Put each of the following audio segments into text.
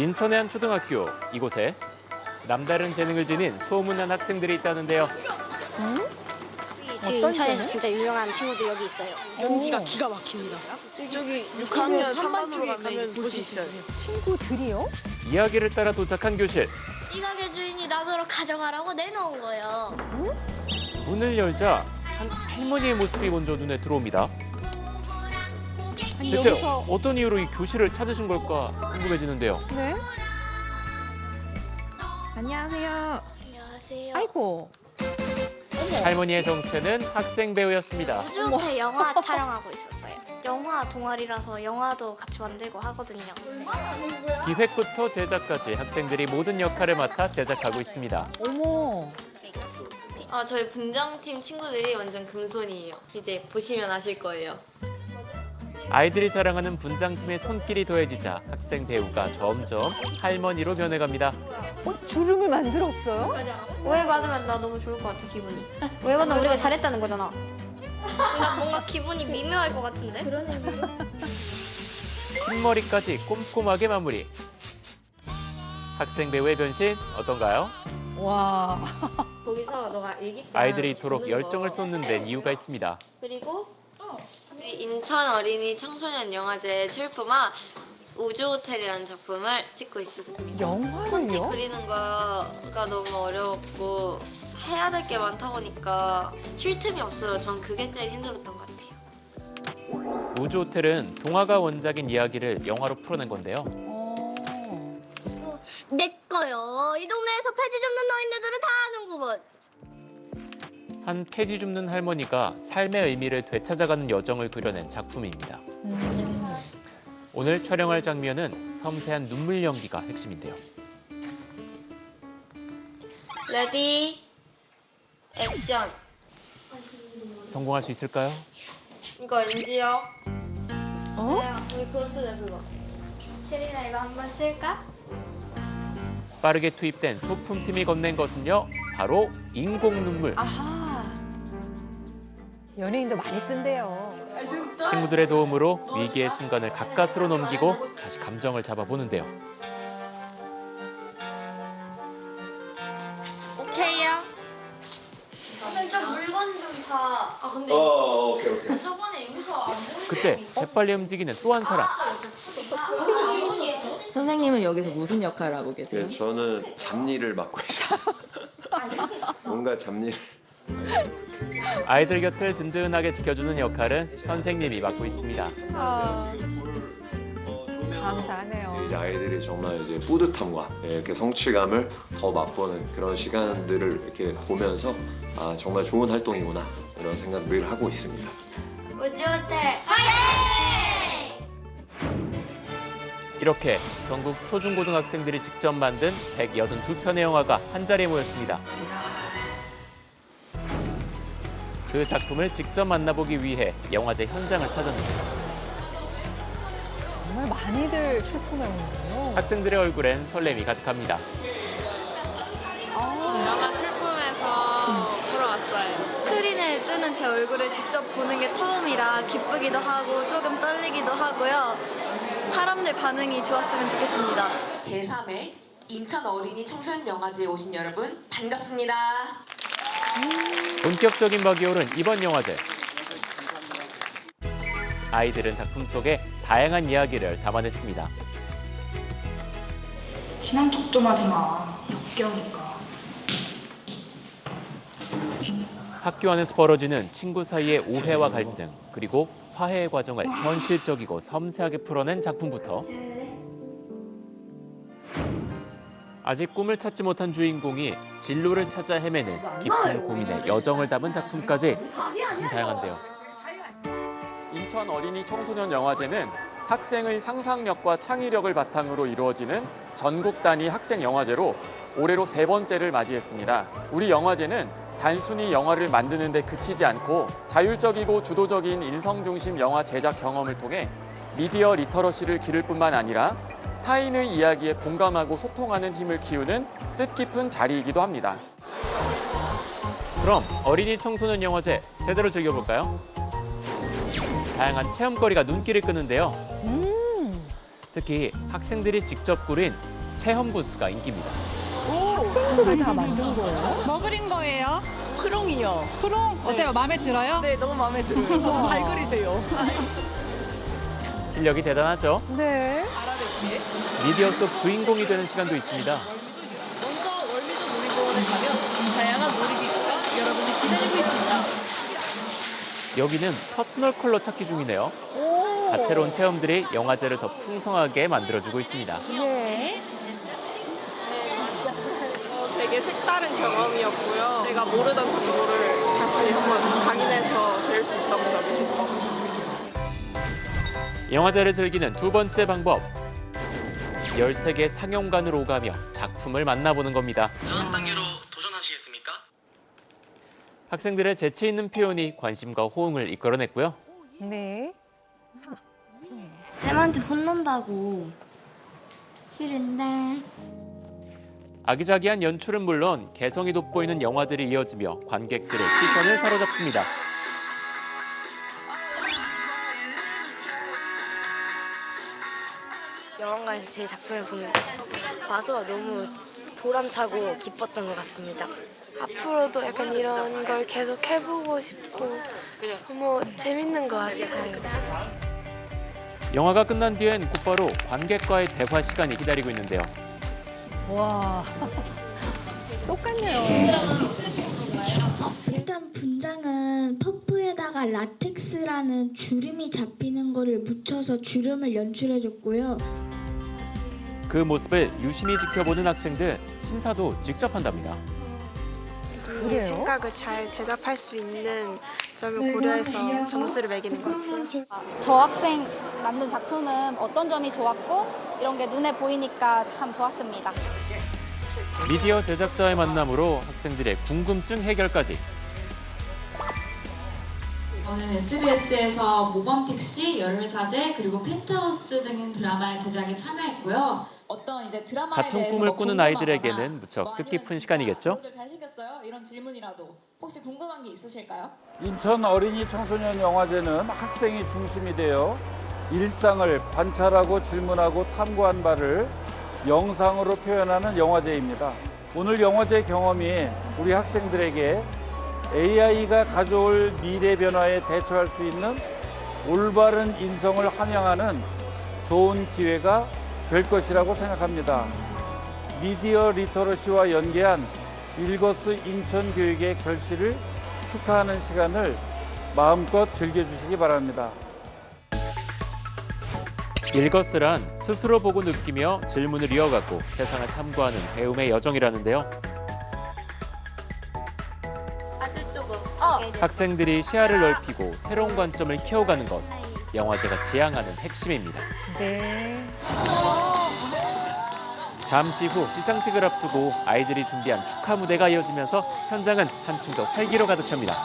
인천의 한 초등학교 이곳에 남다른 재능을 지닌 소문난 학생들이 있다는데요. 지금 어떤 인천에서 데는? 진짜 유명한 친구들 여기 있어요. 연기가 기가 막힙니다. 저기 6학년 3반 3반으로 쪽에 가면 볼 수 있어요. 친구들이요? 이야기를 따라 도착한 교실. 이 가게 주인이 나더러 가져가라고 내놓은 거예요. 문을 열자 한 할머니의 모습이 먼저 눈에 들어옵니다. 아니 대체 여기서 어떤 이유로 이 교실을 찾으신 걸까 궁금해지는데요. 네? 안녕하세요. 안녕하세요. 아이고. 할머니의 정체는 학생 배우였습니다. 우주호텔 영화 촬영하고 있었어요. 영화 동아리라서 영화도 같이 만들고 하거든요. 기획부터 제작까지 학생들이 모든 역할을 맡아 제작하고 있습니다. 어머. 아, 저희 분장팀 친구들이 완전 금손이에요. 이제 보시면 아실 거예요. 아이들이 자랑하는 분장팀의 손길이 더해지자 학생 배우가 점점 할머니로 변해갑니다. 어, 주름을 만들었어요? 오해받으면 나 너무 좋을 것 같아, 기분이. 왜 봤나 우리가 잘했다는 거잖아. 뭔가, 뭔가 기분이 미묘할 것 같은데? 흰머리까지 꼼꼼하게 마무리. 학생 배우의 변신 어떤가요? 와. 거기서 너가 일기 아이들이 이토록 열정을 쏟는 데는 이유가 있습니다. 그리고 우리 인천 어린이 청소년 영화제 출품한 우주호텔이라는 작품을 찍고 있었습니다. 폰트 영화를요? 그리는 거가 너무 어려웠고 해야 될 게 많다 보니까 쉴 틈이 없어요. 전 그게 제일 힘들었던 것 같아요. 우주 호텔은 동화가 원작인 이야기를 영화로 풀어낸 건데요. 어. 내 거요. 이 동네에서 폐지 줍는 노인네들은 다 아는구먼. 한 폐지 줍는 할머니가 삶의 의미를 되찾아가는 여정을 그려낸 작품입니다. 음. 오늘 촬영할 장면은 섬세한 눈물 연기가 핵심인데요. 레디 액션. 성공할 수 있을까요? 이거 NG요. 어? 우리 그거 쓰자 그거. 세린아 이거 한번 쓸까? 빠르게 투입된 소품팀이 건넨 것은요, 바로 인공 눈물. 아하. 연예인도 많이 쓴대요. 친구들의 도움으로 위기의 순간을 가까스로 넘기고 다시 감정을 잡아보는데요. 오케이요. 근데 좀 물건 좀 사. 아 근데 어, 오케이, 오케이. 저번에 여기서 안 보는 그때 재빨리 움직이는 또 한 사람. 선생님은 여기서 무슨 역할을 하고 계세요? 네, 저는 잡일을 맡고 있어요. 뭔가 잡일. 아이들 곁을 든든하게 지켜주는 역할은 선생님이 맡고 있습니다. 아, 감사하네요. 이제 아이들이 정말 이제 뿌듯함과 예, 이렇게 성취감을 더 맛보는 그런 시간들을 이렇게 보면서 아 정말 좋은 활동이구나 이런 생각 늘 하고 있습니다. 우주호텔 이렇게 전국 초중고등학생들이 직접 만든 182편의 영화가 한 자리에 모였습니다. 그 작품을 직접 만나보기 위해 영화제 현장을 찾았는데요. 정말 많이들 출품해 오는군요. 학생들의 얼굴엔 설렘이 가득합니다. 아, 영화 출품해서 보러 왔어요. 스크린에 뜨는 제 얼굴을 직접 보는 게 처음이라 기쁘기도 하고 조금 떨리기도 하고요. 사람들 반응이 좋았으면 좋겠습니다. 제3회 인천 어린이 청소년 영화제에 오신 여러분 반갑습니다. 본격적인 오른 이번 영화제. 아이들은 작품 속에 다양한 이야기를 담아냈습니다. 친한 척 좀 하지 마. 역겨우니까. 학교 안에서 벌어지는 친구 사이의 오해와 갈등, 그리고 화해의 과정을 현실적이고 섬세하게 풀어낸 작품부터 아직 꿈을 찾지 못한 주인공이 진로를 찾아 헤매는 깊은 고민의 여정을 담은 작품까지 참 다양한데요. 인천 어린이 청소년 영화제는 학생의 상상력과 창의력을 바탕으로 이루어지는 전국 단위 학생 영화제로 올해로 세 번째를 맞이했습니다. 우리 영화제는 단순히 영화를 만드는 데 그치지 않고 자율적이고 주도적인 인성 중심 영화 제작 경험을 통해 미디어 리터러시를 기를 뿐만 아니라 타인의 이야기에 공감하고 소통하는 힘을 키우는 뜻깊은 자리이기도 합니다. 그럼 어린이 청소년 영화제 제대로 즐겨볼까요? 다양한 체험거리가 눈길을 끄는데요. 음. 특히 학생들이 직접 꾸린 체험 부스가 인기입니다. 학생들이 다 만든 거예요? 뭐 그린 거예요? 크롱이요. 크롱 어때요? 마음에 들어요? 네, 너무 마음에 들어요. 잘 그리세요. 실력이 대단하죠. 네. 미디어 속 주인공이 되는 시간도 있습니다. 먼저 월미도 놀이공원에 가면 다양한 놀이기구가 여러분을 기다리고 있습니다. 여기는 퍼스널 컬러 찾기 중이네요. 오. 다채로운 체험들이 영화제를 더 풍성하게 만들어주고 있습니다. 네. 어, 되게 색다른 경험이었고요. 제가 모르던 정보를 다시 한번 강인해서 배울 수 있다고 점이 같습니다. 영화제를 즐기는 두 번째 방법. 13개 상영관을 오가며 작품을 만나보는 겁니다. 다음 단계로 도전하시겠습니까? 학생들의 재치 있는 표현이 관심과 호응을 이끌어냈고요. 네. 쌤한테 혼난다고. 싫은데. 아기자기한 연출은 물론 개성이 돋보이는 영화들이 이어지며 관객들의 시선을 사로잡습니다. 영화관에서 제 작품을 보는 봐서 너무 보람차고 기뻤던 것 같습니다. 앞으로도 약간 이런 걸 계속 해보고 싶고 너무 재밌는 것 같아요. 영화가 끝난 뒤엔 곧바로 관객과의 대화 시간이 기다리고 있는데요. 와. 똑같네요. 일단 분장은 퍼프 에다가 라텍스라는 주름이 잡히는 거를 묻혀서 주름을 연출해줬고요. 그 모습을 유심히 지켜보는 학생들 심사도 직접 한답니다. 그래요? 생각을 잘 대답할 수 있는 점을 고려해서 점수를 매기는 것 같아요. 저 학생 만든 작품은 어떤 점이 좋았고 이런 게 눈에 보이니까 참 좋았습니다. 미디어 제작자의 만남으로 학생들의 궁금증 해결까지 저는 SBS에서 모범 택시, 열혈사제, 그리고 펜트하우스 등 드라마의 제작에 참여했고요. 어떤 이제 드라마에 같은 대해서 꿈을 뭐 꾸는 궁금하거나 아이들에게는 무척 뭐 아니면 뜻깊은 진짜 시간이겠죠. 너희들 잘생겼어요? 이런 질문이라도 혹시 궁금한 게 있으실까요? 인천 어린이 청소년 영화제는 학생이 중심이 되어 일상을 관찰하고 질문하고 탐구한 바를 영상으로 표현하는 영화제입니다. 오늘 영화제 경험이 우리 학생들에게 AI가 가져올 미래 변화에 대처할 수 있는 올바른 인성을 함양하는 좋은 기회가 될 것이라고 생각합니다. 미디어 리터러시와 연계한 일거스 인천 교육의 결실을 축하하는 시간을 마음껏 즐겨주시기 바랍니다. 일거스란 스스로 보고 느끼며 질문을 이어가고 세상을 탐구하는 배움의 여정이라는데요. 학생들이 시야를 넓히고 새로운 관점을 키워가는 것. 영화제가 지향하는 핵심입니다. 네. 잠시 후 시상식을 앞두고 아이들이 준비한 축하 무대가 이어지면서 현장은 한층 더 활기로 가득 찹니다.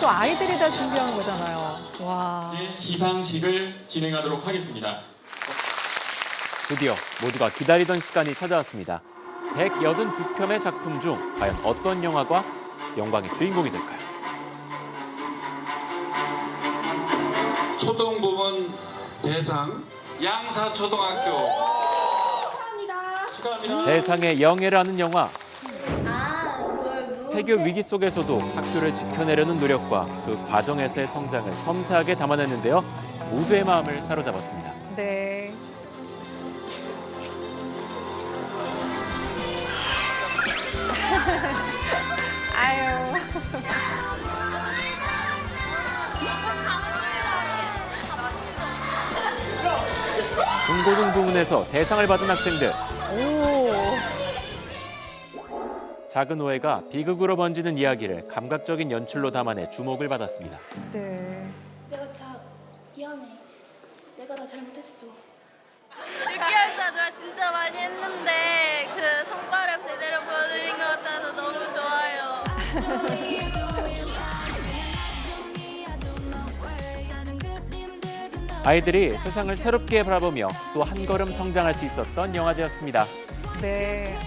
또 아이들이 다 준비한 거잖아요. 와. 시상식을 진행하도록 하겠습니다. 드디어 모두가 기다리던 시간이 찾아왔습니다. 182편의 작품 중 과연 어떤 영화가 영광의 주인공이 될까요? 초등 부문 대상 양사초등학교 축하합니다. 대상의 영예를 아는 영화. 폐교 위기 속에서도 학교를 지켜내려는 노력과 그 과정에서의 성장을 섬세하게 담아냈는데요. 모두의 마음을 사로잡았습니다. 네. 아유. 중고등 부문에서 대상을 받은 학생들. 오. 작은 오해가 비극으로 번지는 이야기를 감각적인 연출로 담아내 주목을 받았습니다. 네. 내가 자 미안해. 내가 다 잘못했어. 느끼할 자들 진짜 많이 했는데 아이들이 세상을 새롭게 바라보며 또 한 걸음 성장할 수 있었던 영화제였습니다. 네.